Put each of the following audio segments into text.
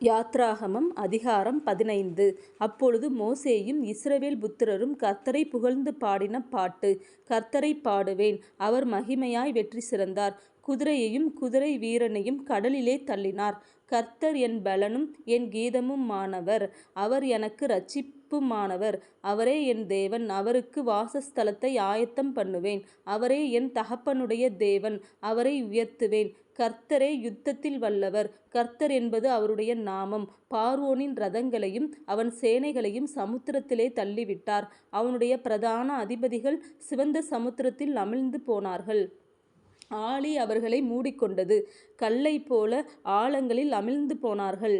யாத்ராகமம் அதிகாரம் பதினைந்து. அப்பொழுது மோசேயும் இஸ்ரவேல் புத்திரரும் கர்த்தரை புகழ்ந்து பாடின பாட்டு கர்த்தரை பாடுவேன் அவர் மகிமையாய் வெற்றி சிறந்தார். குதிரையையும் குதிரை வீரனையும் கடலிலே தள்ளினார். கர்த்தர் என் பலனும் என் கீதமுமானவர் அவர் எனக்கு ரட்சிப்புமானவர் அவரே என் தேவன். அவருக்கு வாசஸ்தலத்தை ஆயத்தம் பண்ணுவேன். அவரே என் தகப்பனுடைய தேவன். அவரை உயர்த்துவேன். கர்த்தரே யுத்தத்தில் வல்லவர். கர்த்தர் என்பது அவருடைய நாமம். பார்வோனின் ரதங்களையும் அவன் சேனைகளையும் சமுத்திரத்திலே தள்ளிவிட்டார். அவனுடைய பிரதான அதிபதிகள் சிவந்த சமுத்திரத்தில் அமிழ்ந்து போனார்கள். ஆழி அவர்களை மூடிக்கொண்டது. கல்லை போல ஆழங்களில் அமிழ்ந்து போனார்கள்.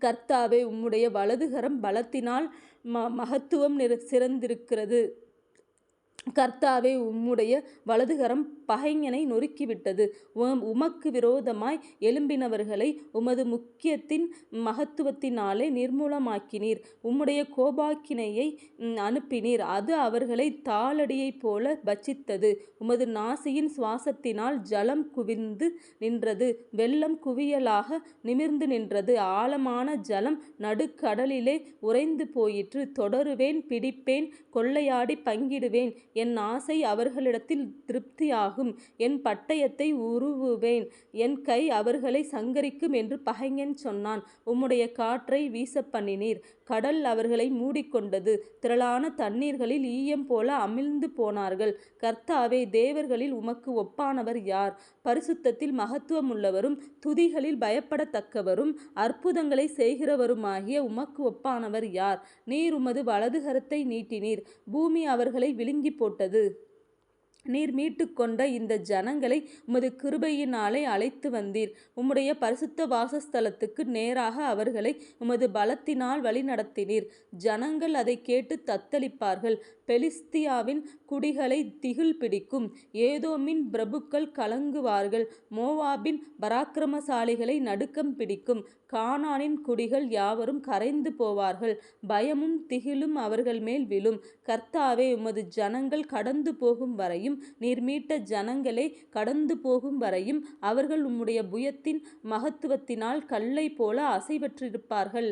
கர்த்தாவே உம்முடைய வலதுகரம் பலத்தினால் ம மகத்துவம் நிற சிறந்திருக்கிறது. கர்த்தாவே உம்முடைய வலதுகரம் பகைஞனை நொறுக்கிவிட்டது. உமக்கு விரோதமாய் எழும்பினவர்களை உமது முக்கியத்தின் மகத்துவத்தினாலே நிர்மூலமாக்கினீர். உம்முடைய கோபாக்கினையை அனுப்பினீர். அது அவர்களை தாளடியைப் போல பட்சித்தது. உமது நாசியின் சுவாசத்தினால் ஜலம் குவிந்து நின்றது. வெள்ளம் குவியலாக நிமிர்ந்து நின்றது. ஆழமான ஜலம் நடுக்கடலிலே உறைந்து போயிற்று. தொடருவேன் பிடிப்பேன் கொள்ளையாடி பங்கிடுவேன். என் ஆசை அவர்களிடத்தில் திருப்தியாகும். என் பட்டயத்தை உருவுவேன். என் கை அவர்களை சங்கரிக்கும் என்று பகைஞன் சொன்னான். உம்முடைய காற்றை வீசப்பண்ணினீர் கடல் அவர்களை மூடிக்கொண்டது. திரளான தண்ணீர்களில் ஈயம் போல அமிழ்ந்து போனார்கள். கர்த்தாவே தேவர்களில் உமக்கு ஒப்பானவர் யார்? பரிசுத்தத்தில் மகத்துவம் உள்ளவரும் துதிகளில் பயப்படத்தக்கவரும் அற்புதங்களை செய்கிறவருமாகிய உமக்கு ஒப்பானவர் யார்? நீர் உமது வலதுகரத்தை நீட்டினீர். பூமி அவர்களை விழுங்கி போ போட்டது. நீர் மீட்டுக்கொண்ட இந்த ஜனங்களை உமது கிருபையினாலே அழைத்து வந்தீர். உம்முடைய பரிசுத்த வாசஸ்தலத்துக்கு நேராக அவர்களை உமது பலத்தினால் வழிநடத்தினீர். ஜனங்கள் அதை கேட்டு தத்தளிப்பார்கள். பெலிஸ்தியாவின் குடிகளை திகில் பிடிக்கும். ஏதோமின் பிரபுக்கள் கலங்குவார்கள். மோவாபின் பராக்கிரமசாலிகளை நடுக்கம் பிடிக்கும். கானானின் குடிகள் யாவரும் கரைந்து போவார்கள். பயமும் திகிலும் அவர்கள் மேல் விழும். கர்த்தாவே உமது ஜனங்கள் கடந்து போகும் வரையும் நீர் மீட்ட ஜனங்களை கடந்து போகும் வரையும் அவர்கள் உம்முடைய புயத்தின் மகத்துவத்தினால் கல்லை போல அசைவற்றிருப்பார்கள்.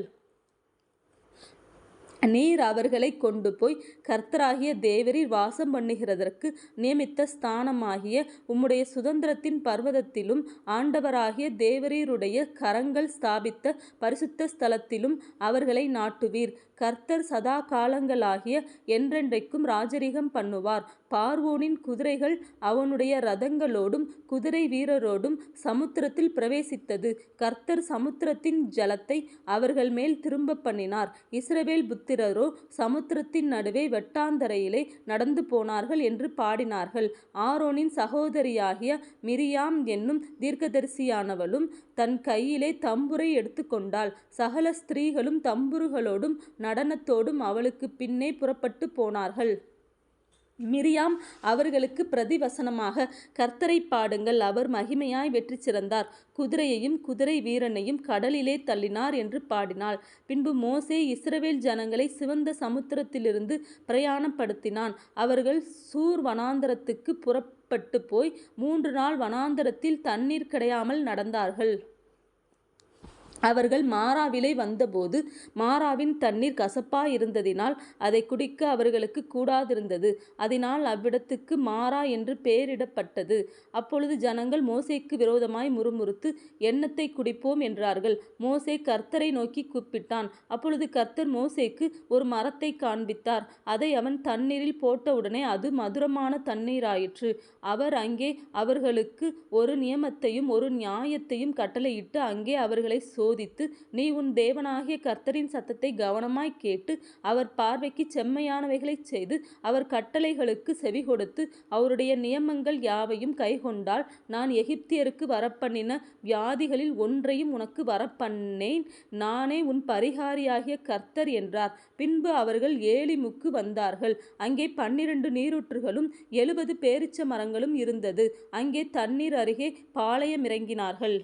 நீர் அவர்களை கொண்டு போய் கர்த்தராகிய தேவரீர் வாசம் பண்ணுகிறதற்கு நியமித்த ஸ்தானமாகிய உம்முடைய சுதந்திரத்தின் பர்வதத்திலும் ஆண்டவராகிய தேவரீருடைய கரங்கள் ஸ்தாபித்த பரிசுத்த ஸ்தலத்திலும் அவர்களை நாட்டுவீர். கர்த்தர் சதா காலங்களாகிய என்றென்றைக்கும் ராஜரிகம் பண்ணுவார். பார்வோனின் குதிரைகள் அவனுடைய ரதங்களோடும் குதிரை வீரரோடும் சமுத்திரத்தில் பிரவேசித்தது. கர்த்தர் சமுத்திரத்தின் ஜலத்தை அவர்கள் மேல் திரும்ப பண்ணினார். இஸ்ரவேல் புத்திரரோ சமுத்திரத்தின் நடுவே வெட்டாந்தரையிலே நடந்து போனார்கள் என்று பாடினார்கள். ஆரோனின் சகோதரியாகிய மிரியாம் என்னும் தீர்க்கதரிசியானவளும் தன் கையிலே தம்புரை எடுத்துக்கொண்டாள். சகல ஸ்திரீகளும் தம்புருகளோடும் நடனத்தோடும் அவளுக்கு பின்னே புறப்பட்டு போனார்கள். மிரியாம் அவர்களுக்கு பிரதிவசனமாக கர்த்தரை பாடுங்கள் அவர் மகிமையாய் வெற்றி சிறந்தார். குதிரையையும் குதிரை வீரனையும் கடலிலே தள்ளினார் என்று பாடினாள். பின்பு மோசே இஸ்ரவேல் ஜனங்களை சிவந்த சமுத்திரத்திலிருந்து பிரயாணப்படுத்தினான். அவர்கள் சூர் வனாந்தரத்துக்கு புறப்பட்டு போய் மூன்று நாள் வனாந்தரத்தில் தண்ணீர் கிடையாமல் நடந்தார்கள். அவர்கள் மாறாவிலை வந்தபோது மாறாவின் தண்ணீர் கசப்பாயிருந்ததினால் அதை குடிக்க அவர்களுக்கு கூடாதிருந்தது. அதனால் அவ்விடத்துக்கு மாறா என்று பெயரிடப்பட்டது. அப்பொழுது ஜனங்கள் மோசேக்கு விரோதமாய் முறுமுறுத்து எண்ணத்தை குடிப்போம்? என்றார்கள். மோசே கர்த்தரை நோக்கி கூப்பிட்டான். அப்பொழுது கர்த்தர் மோசேக்கு ஒரு மரத்தை காண்பித்தார். அதை அவன் தண்ணீரில் போட்டவுடனே அது மதுரமான தண்ணீராயிற்று. அவர் அங்கே அவர்களுக்கு ஒரு நியமத்தையும் ஒரு நியாயத்தையும் கட்டளையிட்டு அங்கே அவர்களை சோ சோதித்து நீ உன் தேவனாகிய கர்த்தரின் சத்தத்தை கவனமாய் கேட்டு அவர் பார்வைக்கு செம்மையானவைகளைச் செய்து அவர் கட்டளைகளுக்கு செவி கொடுத்து அவருடைய நியமங்கள் யாவையும் கைகொண்டால் நான் எகிப்தியருக்கு வரப்பண்ணின வியாதிகளில் ஒன்றையும் உனக்கு வரப்பண்ணேன். நானே உன் பரிகாரியாகிய கர்த்தர் என்றார். பின்பு அவர்கள் ஏலிமுக்கு வந்தார்கள். அங்கே பன்னிரண்டு நீரூற்றுகளும் எழுபது பேரிச்ச மரங்களும் இருந்தது. அங்கே தண்ணீர் அருகே பாளையம் இறங்கினார்கள்.